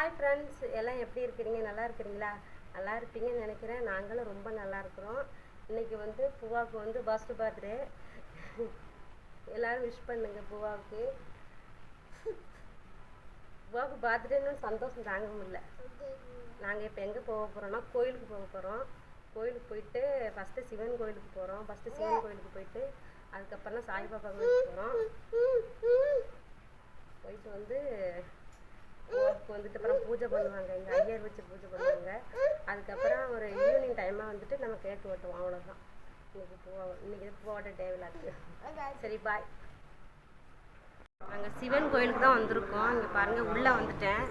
Hi friends எல்லாம் எப்படி இருக்கிறீங்க? நல்லா இருக்கிறீங்களா? நல்லா இருப்பீங்கன்னு நினைக்கிறேன். நாங்களும் ரொம்ப நல்லா இருக்கிறோம். இன்னைக்கு வந்து பூவாவுக்கு வந்து ஃபர்ஸ்ட் பர்த்டே எல்லாரும் விஷ் பண்ணுங்க பூவாவுக்கு. பூவாவுக்கு பர்த்டேன்னு சந்தோஷம் தாங்க முடியல. நாங்கள் இப்போ எங்கே போக போகிறோம்னா கோயிலுக்கு போக போகிறோம் கோயிலுக்கு போயிட்டு ஃபஸ்ட்டு சிவன் கோயிலுக்கு போகிறோம் ஃபஸ்ட்டு சிவன் கோயிலுக்கு போயிட்டு அதுக்கப்புறம் சாய்பாபா கோயிலுக்கு போகிறோம் போயிட்டு வந்து கோவிலுக்கு வந்துட்டு அப்புறம் பூஜை பண்ணுவாங்க. எங்கள் ஐயர் வச்சு பூஜை பண்ணுவாங்க. அதுக்கப்புறம் ஒரு ஈவினிங் டைமாக வந்துட்டு நம்ம கேக் வெட்டுவோம் அவ்வளோதான் இன்னைக்கு பூவா இன்னைக்கு போட்ட டேவில் இருக்குது சரி பாய் நாங்கள் சிவன் கோயிலுக்கு தான் வந்திருக்கோம். இங்கே பாருங்கள் உள்ளே வந்துட்டேன்.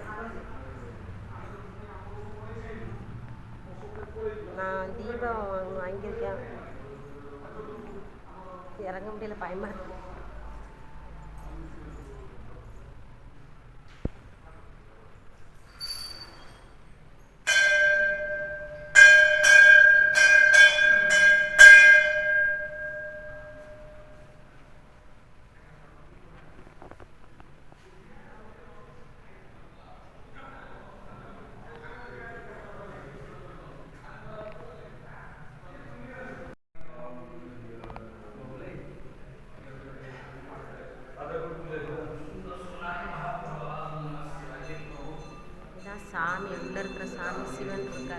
நான் தீபம் வாங்கியிருக்கேன். இறங்க முடியல பயமாக இருக்கு.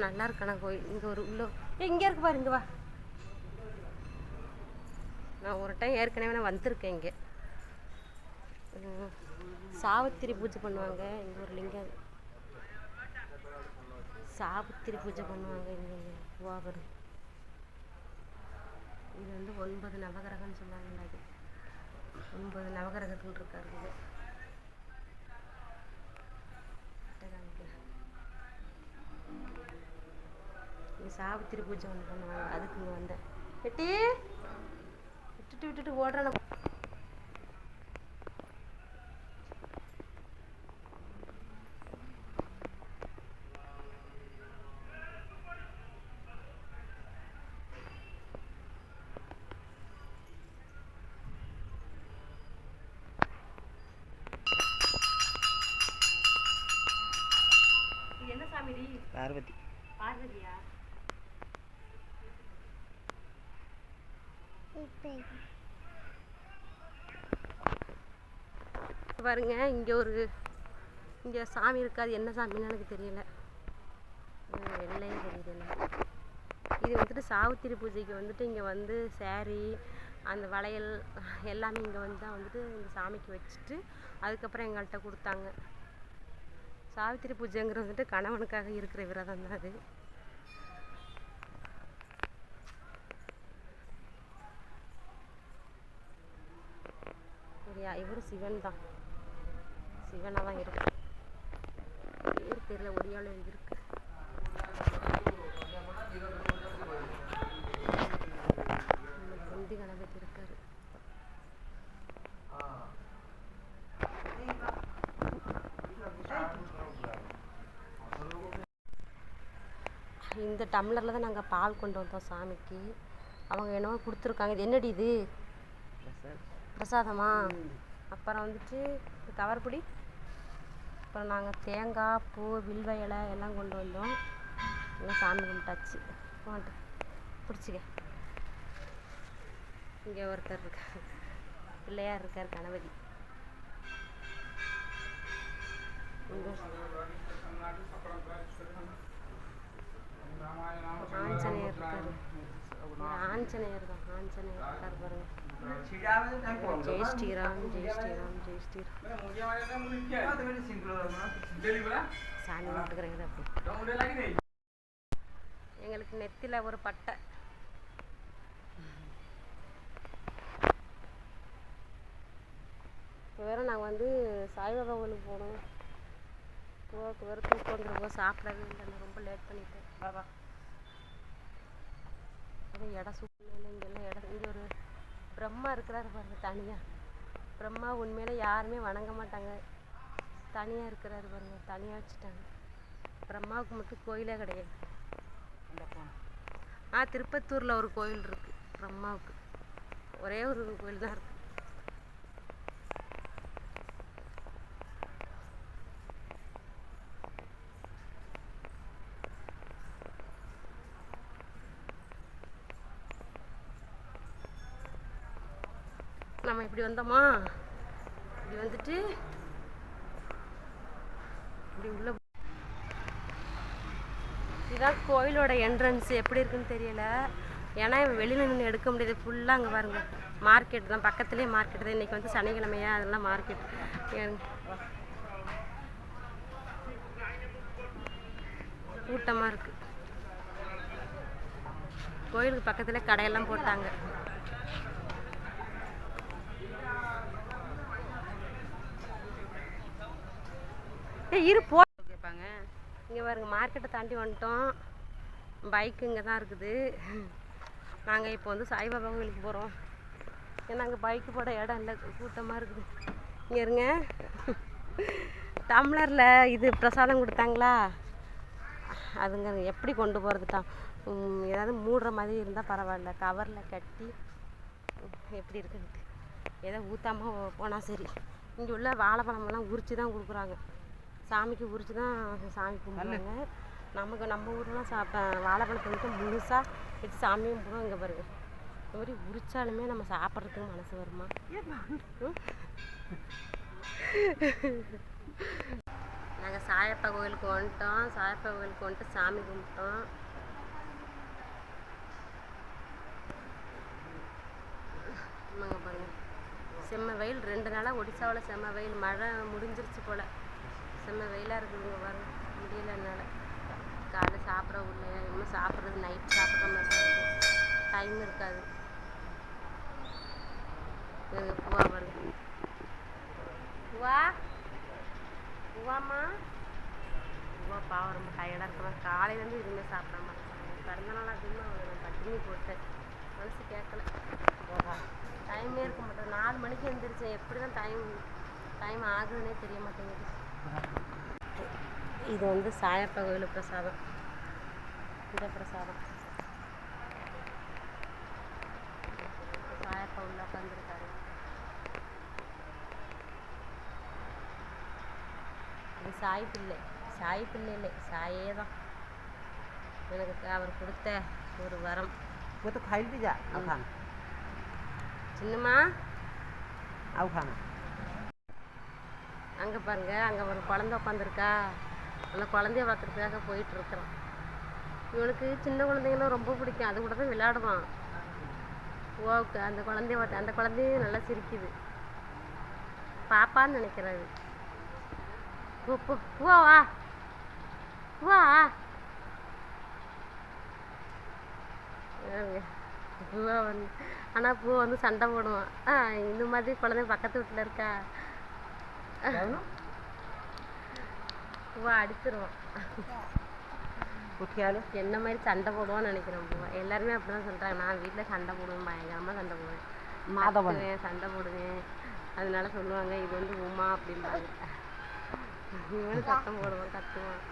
நல்லா இருக்கானா கோயில் இங்கே ஒரு உள்ள இங்கே இருக்கு பாரு இங்கே வா. நான் ஒரு டைம் ஏற்கனவே நான் வந்திருக்கேன் இங்கே. சாவித்திரி பூஜை பண்ணுவாங்க இங்கே ஒரு லிங்கம் சாவித்திரி பூஜை பண்ணுவாங்க இங்கே வாகர் இது வந்து ஒன்பது நவகிரகம்னு சொன்னாங்க ஒன்பது நவகிரகத்தில் இருக்காரு சாவித்திரி பூஜை ஒன்று பண்ணுவாங்க அதுக்கு இங்கே வந்தேன். வெட்டி விட்டுட்டு விட்டுட்டு ஓடுறேன். என்ன சாமி பார்வதி. பார்வதியா? பாருங்க இங்க ஒரு இங்க சாமி இருக்காது. என்ன சாமின்னு எனக்கு தெரியல. அஹ் வெள்ளையும் தெரியுது இது வந்துட்டு சாவித்திரி பூஜைக்கு வந்துட்டு இங்க வந்து சேரீ அந்த வளையல் எல்லாமே இங்கே வந்து தான் வந்துட்டு இந்த சாமிக்கு வச்சுட்டு அதுக்கப்புறம் எங்கள்கிட்ட கொடுத்தாங்க. சாவித்திரி பூஜைங்கிறது வந்துட்டு கணவனுக்காக இருக்கிற விரதம் தான் அது. சரியா? இவரும் சிவன் தான் சிவனாக தான் இருக்கு பேர் தெரியல ஒடியால இருக்கு? குந்தி கணபதி இருக்காரு. இந்த டம்ளரில் தான் நாங்கள் பால் கொண்டு வந்தோம் சாமிக்கு. அவங்க என்னவோ கொடுத்துருக்காங்க. இது என்னடி இது? பிரசாதமா? அப்புறம் வந்துட்டு இந்த கவர்பொடி அப்புறம் நாங்கள் தேங்காய் பூ வில்வ இலை எல்லாம் கொண்டு வந்தோம். எல்லாம் சாமி கும்பிட்டாச்சு. வாட்டு பிடிச்சிக்க. இங்கே ஒருத்தர் இருக்கார். பிள்ளையார் இருக்கார் கணபதி. ஆஞ்சநேயர் இருக்காரு. ஆஞ்சநேயர் தான் ஆஞ்சநேயர் இருக்கார் பாருங்க. ஜெய் ஸ்ரீராம் ஜெய் ஸ்ரீராம் ஜெய் ஸ்ரீராம் சாமி கும்பிட்டுக்கிறேங்க அப்படி எங்களுக்கு நெத்தில ஒரு பட்டை இப்போ வேற நாங்கள் வந்து சாய்பாபா கோயிலுக்கு போகணும் போக்கு வேறு தூக்கம் வந்துருவோ சாப்பிடவே இல்லை ரொம்ப லேட் பண்ணிட்டேன் பாபா அது இடம் சூழ்நிலை இங்கெல்லாம் இடம் இங்கே ஒரு பிரம்மா இருக்கிறாரு பாருங்க தனியாக பிரம்மா உண்மையில யாருமே வணங்க மாட்டாங்க. தனியாக இருக்கிறாரு பாருங்க தனியாக வச்சுட்டாங்க. பிரம்மாவுக்கு மட்டும் கோயிலே கிடையாது. ஆ திருப்பத்தூரில் ஒரு கோயில் இருக்குது பிரம்மாவுக்கு. ஒரே ஒரு கோயில் தான் இருக்குது நம்ம இப்படி வந்தோமா? இப்படி வந்துட்டு இப்படி உள்ள இதுதான் கோயிலோட என்ட்ரன்ஸ் எப்படி இருக்குன்னு தெரியல. ஏன்னா வெளியில் நின்று எடுக்க முடியாது. ஃபுல்லாக அங்கே பாருங்க. மார்க்கெட் தான். பக்கத்துலேயே மார்க்கெட் தான். இன்றைக்கி வந்து சனிக்கிழமையா? அதெல்லாம் மார்க்கெட் கூட்டமாக இருக்குது கோயிலுக்கு பக்கத்தில் கடையெல்லாம் போட்டாங்க. இரு போ. கேட்பாங்க இங்கே பாருங்க மார்க்கெட்டை தாண்டி வந்துட்டோம். பைக் இங்கே தான் இருக்குது. நாங்கள் இப்போ வந்து சாய்பாபா கோயிலுக்கு போகிறோம் ஏன்னா அங்கே பைக்கு போட இடம் இல்லை. கூட்டமாக இருக்குது. இங்கே இருங்க. டம்ளரில் இது பிரசாதம் கொடுத்தாங்களா? அதுங்க எப்படி கொண்டு போகிறது தான். ஏதாவது மூடுற மாதிரி இருந்தால் பரவாயில்ல. கவரில் கட்டி எப்படி இருக்குது ஏதோ ஊற்றாமல் போனால் சரி. இங்கே உள்ள வாழைப்பழமெல்லாம் உரித்து தான் கொடுக்குறாங்க. சாமிக்கு உரித்து தான் சாமி கும்பிடுவாங்க. நமக்கு நம்ம ஊர்லாம் சாப்ப வாழைப்பழத்தை வந்து முழுசாக வச்சு சாமியும் கும்பிடுவோம் இங்கே பாருங்க. இந்த மாதிரி உரிச்சாலுமே நம்ம சாப்பிட்றதுக்கு மனசு வருமா? நாங்கள் சாயப்பா கோயிலுக்கு வந்துட்டோம். சாயப்பா கோயிலுக்கு வந்துட்டு சாமி கும்பிட்டோம். ஆமாங்க பாருங்க. செம்ம வெயில். ரெண்டு நாளாக ஒடிசாவில் செம்ம வெயில். மழை முடிஞ்சிருச்சு போல். செம்ம வெயிலாக இருக்குதுங்க வர முடியல என்னால். காலைல சாப்பிட உள்ள இன்னும் சாப்பிட்றது நைட் சாப்பிட்ற மாதிரி தான் இருக்கும் டைம் இருக்காது. எங்கள் பூவா வருது பூவா பூவாம்மா பூவா பாவம் ரொம்ப டயர்டாக இருக்கணும் காலையிலேருந்து எதுவுமே சாப்பிடாம இருக்காங்க. பிறந்த நாள் அதிகமாக அவளை பட்டினி போட்டேன் மனசு கேட்கல டைமே இருக்க மாட்டேன் நாலு மணிக்கு எழுந்திரிச்சேன் எப்படி தான் டைம் டைம் ஆகுதுன்னே தெரிய மாட்டேங்குது. இது வந்து சாயப்பா கோயில் பிரசாதம். இந்த பிரசாதம். சாயப்பா உள்ள உட்காந்துருக்காரு இது சாய் பிள்ளை. சாய் பிள்ளை இல்லை சாயே தான். எனக்கு அவர் கொடுத்த ஒரு வரம். சின்னம்மா? அவுகாங்க அங்கே பாருங்க அங்கே ஒரு குழந்தை உட்காந்துருக்கா அந்த குழந்தைய பார்க்குறதுக்காக போயிட்டு இருக்கிறோம் இவனுக்கு சின்ன குழந்தைங்களும் ரொம்ப பிடிக்கும். அது கூட தான் விளையாடுவான். ஓகே அந்த குழந்தைய பார்த்து அந்த குழந்தையும் நல்லா சிரிக்குது. பாப்பான்னு நினைக்கிறாரு போ பூவா வா. பூவா வந்து ஆனால் பூ வந்து சண்டை போடுவான். ஆ இந்த மாதிரி குழந்தை பக்கத்து வீட்டில் இருக்கா? பூவா அடிச்சிருவோம் என்ன மாதிரி சண்டை போடுவோம்னு நினைக்கிறேன் பூவா எல்லாருமே அப்படிதான் சொல்றாங்க நான் வீட்டில் சண்டை போடுவேன் பயங்கரமா சண்டை போடுவேன் மாதவன் சண்டை போடுவேன் அதனால சொல்லுவாங்க இது வந்து உமா அப்படின்னு இவன் சத்தம் போடுவான் கத்துவான்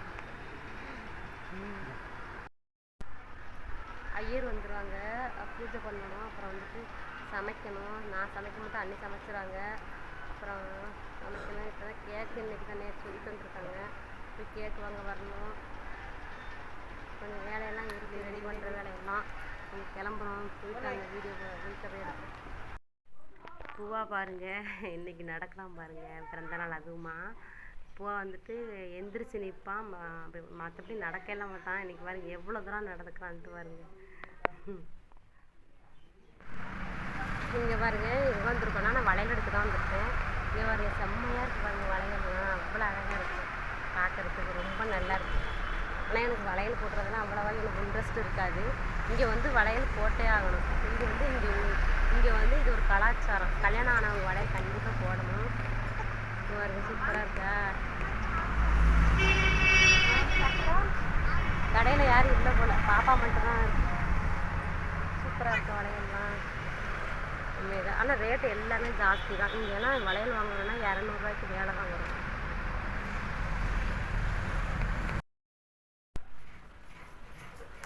ஐயர் வந்துருவாங்க பூஜை பண்ணணும் அப்புறம் வந்துட்டு சமைக்கணும் நான் சமைக்கும் போது அண்ணி சமைச்சிடுவாங்க அப்புறம் சமைக்கணும் இப்போ தான் கேக்கு இன்னைக்கு தான் நேற்று சொல்லிட்டு வந்துருக்காங்க போய் கேக் வாங்க வரணும். கொஞ்சம் வேலையெல்லாம் இருக்குது ரெடி பண்ணுற வேலையெல்லாம். கொஞ்சம் கிளம்பணும் போயிட்டு அந்த வீடியோ வீட்டில் எடுப்பேன் பூவா பாருங்க இன்னைக்கு நடக்கலாம் பாருங்க பிறந்த நாள் அதுவுமா. பூவா வந்துட்டு எந்திரிச்சு நிற்பான் மற்றபடி நடக்கலாம் மாட்டான் இன்றைக்கி பாருங்க எவ்வளோ தூரம் நடந்துக்கிறான்ட்டு பாருங்க. இங்கே பாருங்க இங்கே வந்திருக்கோம் நான் வளையல் எடுத்து தான் வந்திருக்கேன். ஜீவாடைய செம்மையாக இருக்குது பாருங்க வளையல்லாம். அவ்வளோ அழகாக இருக்கும் பார்க்குறதுக்கு ரொம்ப நல்லா இருக்கும் ஆனால் எனக்கு வளையல் போடுறதுலாம் அவ்வளோவா எனக்கு இன்ட்ரெஸ்ட் இருக்காது. இங்கே வந்து வளையல் போட்டே ஆகணும். இங்கே வந்து இங்கே இங்கே வந்து இது ஒரு கலாச்சாரம். கல்யாணம் ஆனவங்க வளையல் கண்டிப்பாக போடணும். பாருங்க சூப்பராக இருக்கா? கடையில் யாரும் இல்லை போல். பாப்பா மட்டும்தான் சூப்பராக இருக்க வளையல்லாம். உண்மைதான் ஆனால் ரேட்டு எல்லாமே ஜாஸ்தி தான். இங்கெல்லாம் வளையல் வாங்கணும்னா இரநூறுவாய்க்கு மேலே தான் வரும்.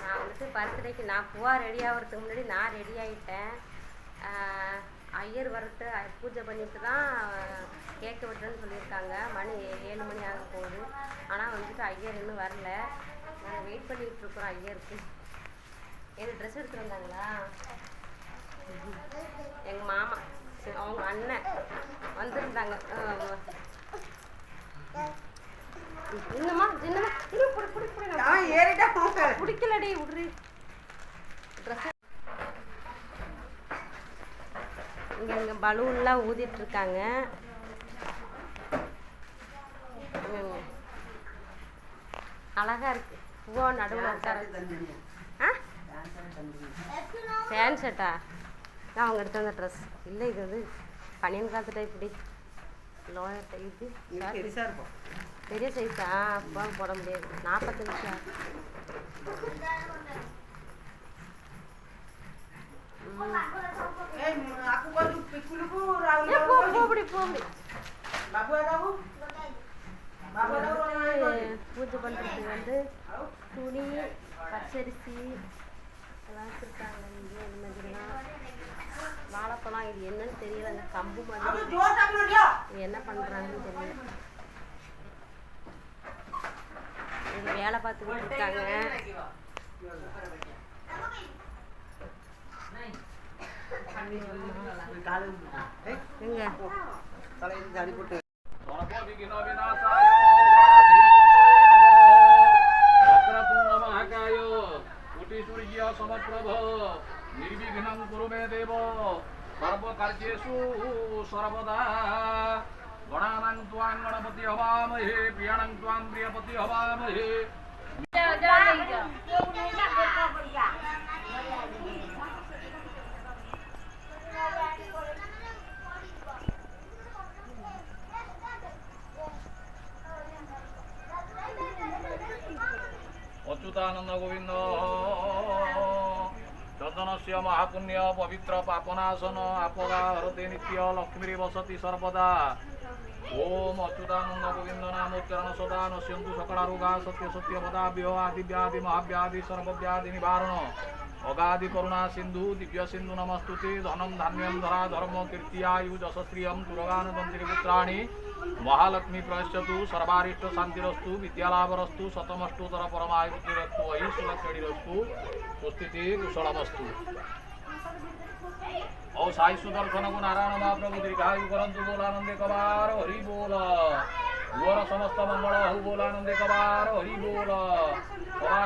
நான் வந்துட்டு பர்த்டேக்கு நான் பூவா ரெடி ஆகிறதுக்கு முன்னாடி நான் ரெடி ஆகிட்டேன் ஐயர் வரட்டு பூஜை பண்ணிட்டு தான் கேக்கு வெட்டுறேன்னு சொல்லியிருக்காங்க. மணி ஏழு மணி ஆக போகுது. ஆனால் வந்துட்டு ஐயர் இன்னும் வரல. நாங்கள் வெயிட் பண்ணிட்டு இருக்கிறோம் ஐயருக்கு. எனக்கு ட்ரெஸ் எடுத்துகிட்டு வந்தாங்களா? எங்கள் அவங்க அண்ணன் வந்திருந்தாங்க. இன்னுமா? சின்னமா இரு புடி புடி புடி நான் அவன் ஏறிட்டா போங்க பிடிக்கலடி ட்ரெஸ் இங்க இங்க பலூன்லாம் ஊதிட்டு இருக்காங்க. அழகா இருக்கு. பூவா நடுவில் உட்கார. ஆ? ஃபேன் ஷர்ட்டா நான் அவங்க எடுத்து வந்த ட்ரெஸ் இல்லை இது வந்து பனியன் காத்து டைப் இப்படி லோயர் டைப் இது இது பெருசா இருக்கும். பெரிய சைஸா அப்போ போட முடியாது. நாற்பத்தஞ்சா என்ன பண்ணுறாங்கன்னு தெரியல. இங்கே வேலை பார்த்துக்கிட்டு இருக்காங்க. எங்க? தலையில் அடிபட்டு सर्वकार्येषु सर्वदा गणानां त्वां गणपति हवामहे प्रियाणां त्वां प्रियपति हवामहे अच्युतानंद गोविंद যতনস্য মহাপুণ্য পবিত্র পাপনাশন আপদা হরতে নিত্য লক্ষ্মীর বসতি সর্বদা। ওম অচ্যুতানন্দ গোবিন্দ নাম উচ্চারণ সদা নশ্যন্তু সকলারোগা সত্য সত্য পদাভ্য আদিব্যাধি মহাব্যাধি, সর্বব্যাধি, নিবারণ। অগাধি করুণা সিন্ধু, দিব্য সিন্ধু নমস্তুতি, ধনম ধান্যম ধরা ধর্ম কীর্তিয়ায়ু যশস্ত্রিয়ম দুর্গানন্দম ত্রিপুত্রাণী মহালক্ষ্মী প্রয়শতু সর্বারিষ্ট শান্তিরস্তু, বিদ্যালাভরস্তু শতমষ্টুতর পরমায়ুরস্তু ঐশুলক্ষ্মীরস্তু সুস্থিতি কুশলমস্তু। ও সাই সুদর্শনকু নারায়ণ মহাপ্রভু, দীর্ঘায়ু করন্তু বোলানন্দে কবার, হরি বোল। ମୋର ସମସ୍ତ ମଙ୍ଗଳ ହଉ ବୋଲ ଆନନ୍ଦେ କବାର ହରି ବୋଲ କବାର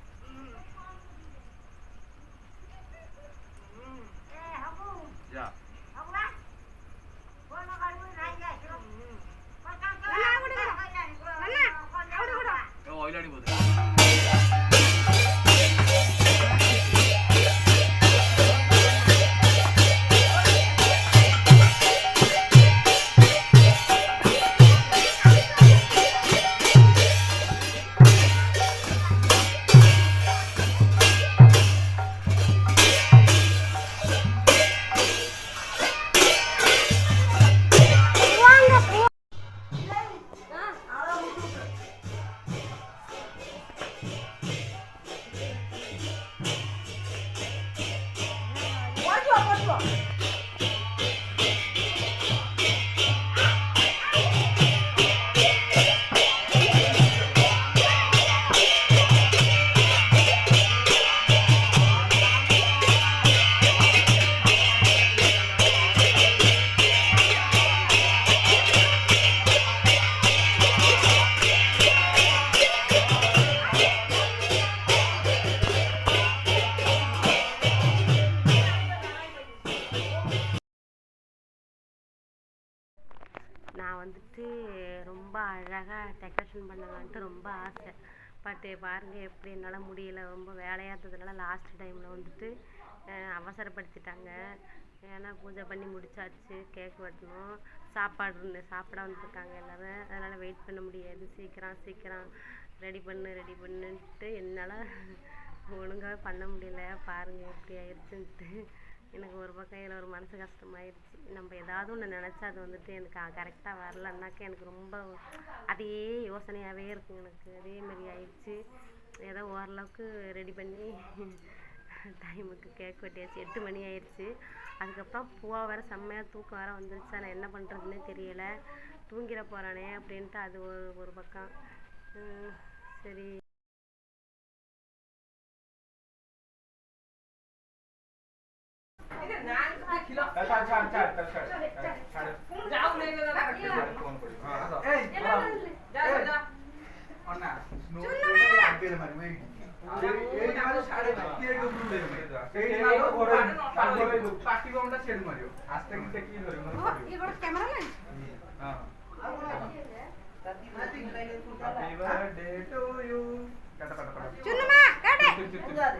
அடி போகுது. Come. বোধ பண்ணலான்ட்டு ரொம்ப ஆசை. பட்டு பாருங்கள் எப்படி என்னால் முடியல. ரொம்ப வேலையாக இருந்ததுனால லாஸ்ட் டைமில் வந்துட்டு அவசரப்படுத்திட்டாங்க. ஏன்னா பூஜை பண்ணி முடிச்சாச்சு கேக் வெட்டணும். சாப்பாடு இருந்து சாப்பிட வந்துருக்காங்க எல்லோரும். அதனால் வெயிட் பண்ண முடியாது. சீக்கிரம் சீக்கிரம். ரெடி பண்ணு ரெடி பண்ணுன்ட்டு என்னால் ஒழுங்காக பண்ண முடியல. பாருங்கள் எப்படி ஆயிடுச்சுன்ட்டு எனக்கு ஒரு பக்கம் இதில் ஒரு மனசு கஷ்டமாயிடுச்சு நம்ம ஏதாவது ஒன்று நினச்சா அது வந்துட்டு எனக்கு கரெக்டாக வரலன்னாக்க எனக்கு ரொம்ப அதே யோசனையாகவே இருக்கும் எனக்கு. அதே மாதிரி ஆயிடுச்சு ஏதோ ஓரளவுக்கு ரெடி பண்ணி டைமுக்கு கேக் வெட்டியாச்சு. எட்டு மணி ஆயிடுச்சு அதுக்கப்புறம் பூவா வேறு செம்மையாக தூக்கம் வேறு வந்துருச்சு. நான் என்ன பண்ணுறதுன்னே தெரியலை. தூங்கிட போகிறானே அப்படின்ட்டு அது ஒரு ஒரு பக்கம். சரி. చూడమ్మా కాటే start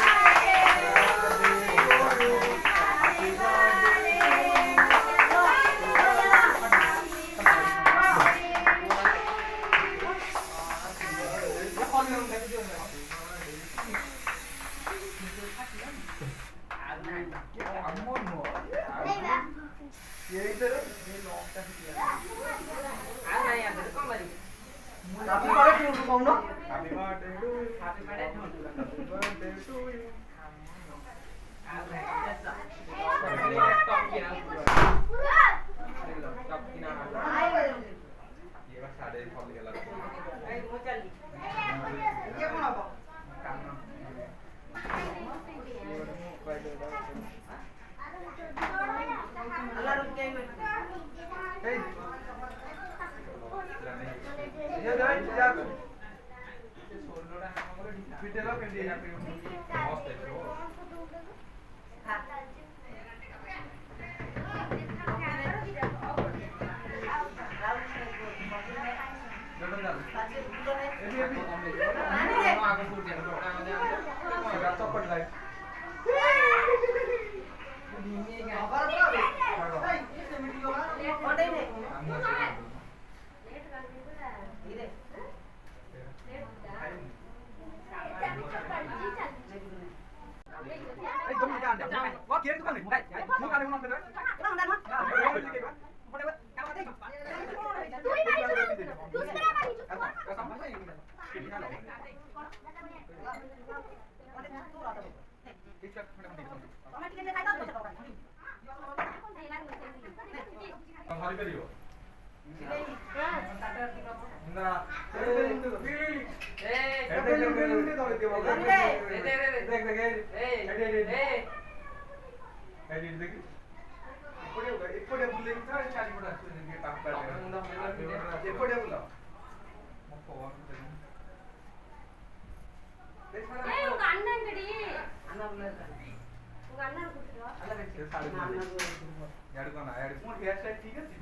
ঠিক আছে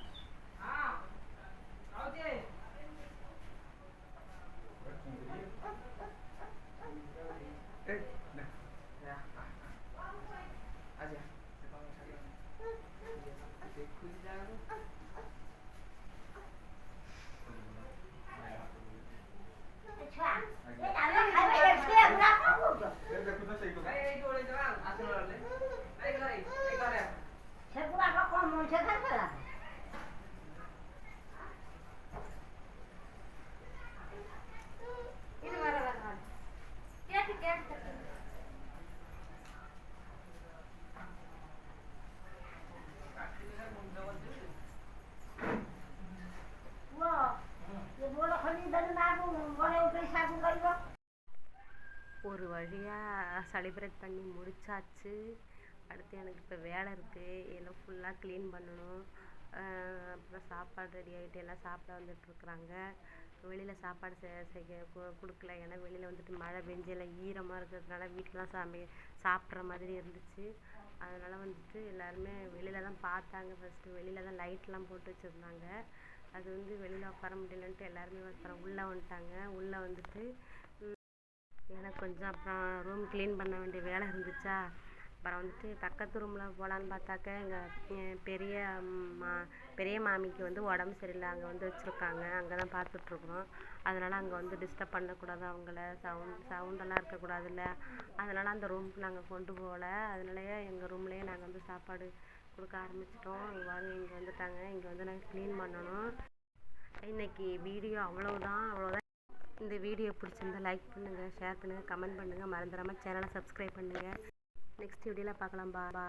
செலிப்ரேட் பண்ணி முடிச்சாச்சு. அடுத்து எனக்கு இப்போ வேலை இருக்குது எல்லாம் ஃபுல்லாக க்ளீன் பண்ணணும். அப்புறம் சாப்பாடு ரெடி ஆகிட்டு எல்லாம் சாப்பிட வந்துட்டுருக்குறாங்க வெளியில் சாப்பாடு செ செய்ய கு- கொடுக்கல. ஏன்னா வெளியில் வந்துட்டு மழை பெஞ்சு எல்லாம் ஈரமாக இருக்கிறதுனால வீட்டில் சாமி சாப்பிட்ற மாதிரி இருந்துச்சு. அதனால் வந்துட்டு எல்லாருமே வெளியில் தான் பார்த்தாங்க ஃபஸ்ட்டு வெளியில் தான் லைட்லாம் போட்டு வச்சுருந்தாங்க. அது வந்து வெளியில் உட்கார முடியலன்ட்டு எல்லாருமே அப்புறம் உள்ளே வந்துட்டாங்க. உள்ளே வந்துட்டு எனக்கு கொஞ்சம் அப்புறம் ரூம் க்ளீன் பண்ண வேண்டிய வேலை இருந்துச்சா? அப்புறம் வந்துட்டு பக்கத்து ரூமில் போகலான்னு பார்த்தாக்க எங்கள் பெரிய மா பெரிய மாமிக்கு வந்து உடம்பு சரியில்லை. அங்கே வந்து வச்சுருக்காங்க. அங்கே தான் பார்த்துட்ருக்குறோம் அதனால் அங்கே வந்து டிஸ்டர்ப் பண்ணக்கூடாது அவங்கள. சவுண்ட் சவுண்டெல்லாம் இருக்கக்கூடாதுல்ல. அதனால் அந்த ரூமுக்கு நாங்கள் கொண்டு போகல. அதனாலயே எங்கள் ரூம்லேயே நாங்கள் வந்து சாப்பாடு கொடுக்க ஆரம்பிச்சிட்டோம். வாங்க இங்கே வந்துட்டாங்க. இங்கே வந்து நாங்கள் க்ளீன் பண்ணணும். இன்றைக்கி வீடியோ அவ்வளோதான் அவ்வளோதான் இந்த வீடியோ பிடிச்சிருந்தா லைக் பண்ணுங்கள் ஷேர் பண்ணுங்கள் கமெண்ட் பண்ணுங்கள் மறந்துடாமல் சேனலை சப்ஸ்கிரைப் பண்ணுங்கள் நெக்ஸ்ட் வீடியோவில் பார்க்கலாம். பா